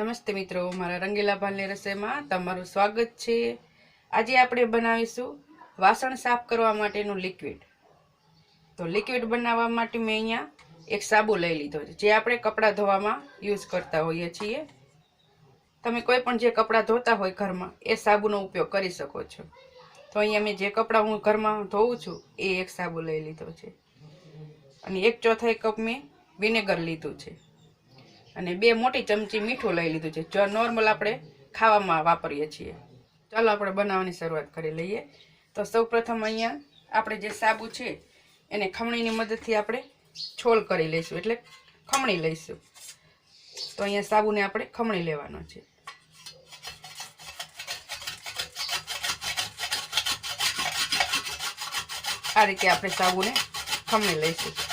નમસ્તે મિત્રો, મારા રંગીલા ભાલની રસોઈમાં તમારું સ્વાગત છે. આજે આપણે બનાવીશું વાસણ સાફ કરવા માટેનું લિક્વિડ તો લિક્વિડ બનાવવા માટે મેં અહીંયા એક સાબુ લઈ લીધો છે, જે આપણે કપડાં ધોવામાં યુઝ કરતા હોઈએ છીએ. તમે કોઈ પણ જે કપડાં ધોતા હોય ઘરમાં, એ સાબુનો ઉપયોગ કરી શકો છો. તો અહીંયા મેં જે કપડાં હું ઘરમાં ધોઉં છું, એ એક સાબુ લઈ લીધો છે. અને એક ચોથાઈ કપ મેં વિનેગર લીધું છે. અને બે મોટી ચમચી મીઠું લઈ લીધું છે. જો નોર્મલ આપણે ખાવામાં વાપરીએ છીએ. ચાલો આપણે બનાવવાની શરૂઆત કરી લઈએ. તો સૌપ્રથમ અહીંયા આપણે જે સાબુ છે, એને ખમણીની મદદથી આપણે છોલ કરી લઈશું. એટલે ખમણી લઈશું. તો અહીંયા સાબુને આપણે ખમણી લેવાનો છે. આ રીતે આપણે સાબુને ખમણી લઈશું.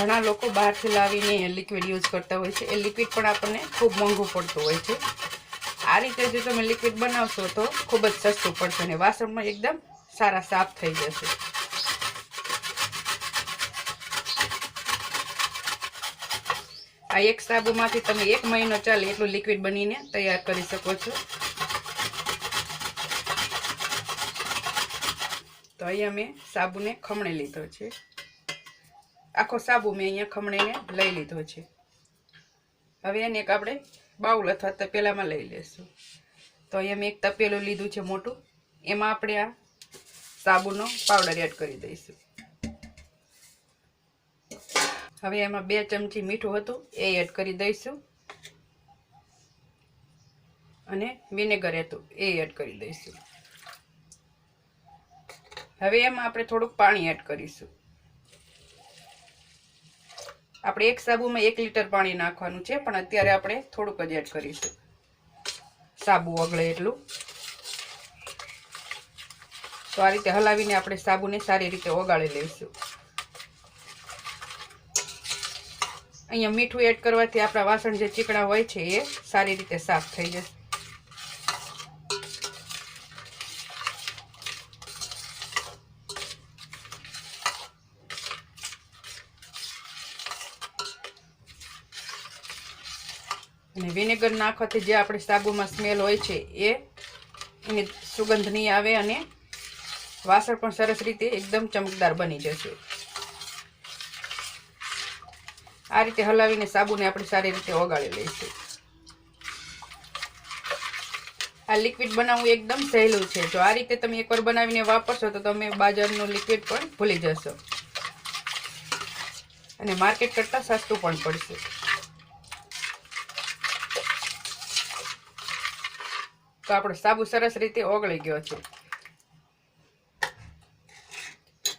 ઘણા લોકો બહારથી લાવીને લિક્વિડ યુઝ કરતા હોય છે. એ લિક્વિડ પણ આપણને ખૂબ મોંઘું પડતું હોય છે. આ રીતે જો તમે લિક્વિડ બનાવશો તો ખૂબ જ સસ્તું પડશે અને વાસણમાં એકદમ સારા સાફ થઈ જશે. આ એક સાબુમાંથી તમે એક મહિનો ચાલે એટલું લિક્વિડ બનીને તૈયાર કરી શકો છો. તો અહીંયા મેં સાબુને ખમણી લીધો છે. આખો સાબુ મેં અહીંયા ખમણીને લઈ લીધો છે. હવે એને એક આપણે બાઉલ અથવા તપેલામાં લઈ લેશું. તો અહીંયા મેં એક તપેલું લીધું છે મોટું. એમાં આપણે આ સાબુનો પાવડર એડ કરી દઈશું. હવે એમાં બે ચમચી મીઠું હતું, એ એડ કરી દઈશું. અને વિનેગર હતું, એ એડ કરી દઈશું. હવે એમાં આપણે થોડુંક પાણી એડ કરીશું. આપણે એક સાબુમાં એક લીટર પાણી નાખવાનું છે, પણ અત્યારે આપણે થોડુંક જ એડ કરીશું. સાબુ ઓગળે એટલું. તો આ રીતે હલાવીને આપણે સાબુને સારી રીતે ઓગાળી લઈશું. અહીંયા મીઠું એડ કરવાથી આપણા વાસણ જે ચીકણા હોય છે, એ સારી રીતે સાફ થઈ જશે. અને વિનેગર નાખવાથી જે આપણે સાબુમાં સ્મેલ હોય છે એ, એની સુગંધ નહીં આવે અને વાસણ પણ સરસ રીતે એકદમ ચમકદાર બની જશે આ રીતે હલાવીને સાબુને આપણે સારી રીતે ઓગાળી લઈશું. આ લિક્વિડ બનાવવું એકદમ સહેલું છે. જો આ રીતે તમે એકવાર બનાવીને વાપરશો તો તમે બાજારનું લિક્વિડ પણ ભૂલી જશો. અને માર્કેટ કરતાં સસ્તું પણ પડશે. તો આપણો સાબુ સરસ રીતે ઓગળી ગયો છે.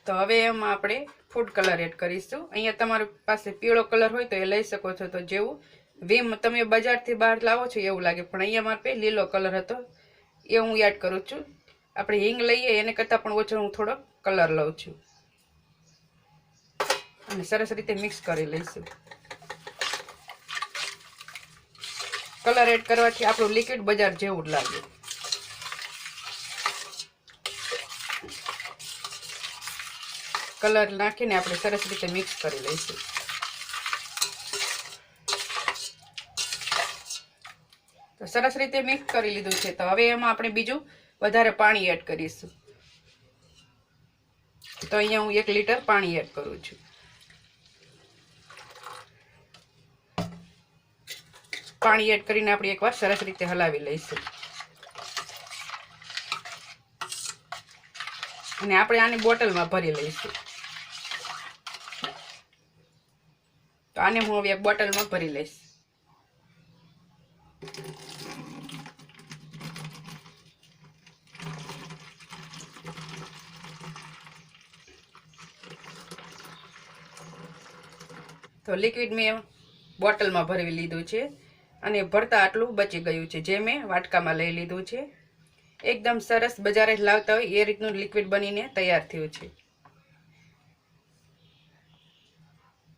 તો હવે એમાં આપણે ફૂડ કલર એડ કરીશું. અહીંયા તમારી પાસે પીળો કલર હોય તો એ લઈ શકો છો. તો જેવું વીમ તમે બજારથી બહાર લાવો છો એવું લાગે. પણ અહીંયા મારે પાસે લીલો કલર હતો. એ હું એડ કરું છું. આપણે હિંગ લઈએ, એને કરતાં પણ ઓછો હું થોડો કલર લઉં છું. અને સરસ રીતે મિક્સ કરી લઈશું. કલર એડ કરવાથી આપણું લિક્વિડ બજાર જેવું જ લાગે. કલર નાખીને આપણે સરસ રીતે મિક્સ કરી લઈશું. તો સરસ રીતે મિક્સ કરી લીધું છે. તો હવે એમાં આપણે બીજું વધારે પાણી એડ કરીશું. તો અહીંયા હું એક લીટર પાણી એડ કરું છું. પાણી એડ કરીને આપણે એકવાર સરસ રીતે હલાવી લઈશું. અને આપણે આને બોટલમાં ભરી લઈશું. તો આને હું હવે બોટલમાં ભરી લઈશ. તો લિક્વિડ મેં બોટલમાં ભરી લીધું છે. અને ભરતા આટલું બચી ગયું છે. જે મેં વાટકામાં લઈ લીધું છે. એકદમ સરસ બજારે લાવતા હોય એ રીતનું લિક્વિડ બનીને તૈયાર થયું છે.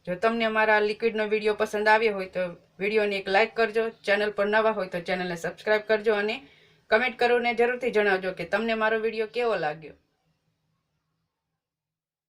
જો તમને મારા લિક્વિડનો વીડિયો પસંદ આવ્યો હોય તો વિડીયોને એક લાઇક કરજો. ચેનલ પર નવા હોય તો ચેનલને સબસ્ક્રાઈબ કરજો અને કમેન્ટ કરીને જરૂરથી જણાવજો કે તમને મારો વીડિયો કેવો લાગ્યો.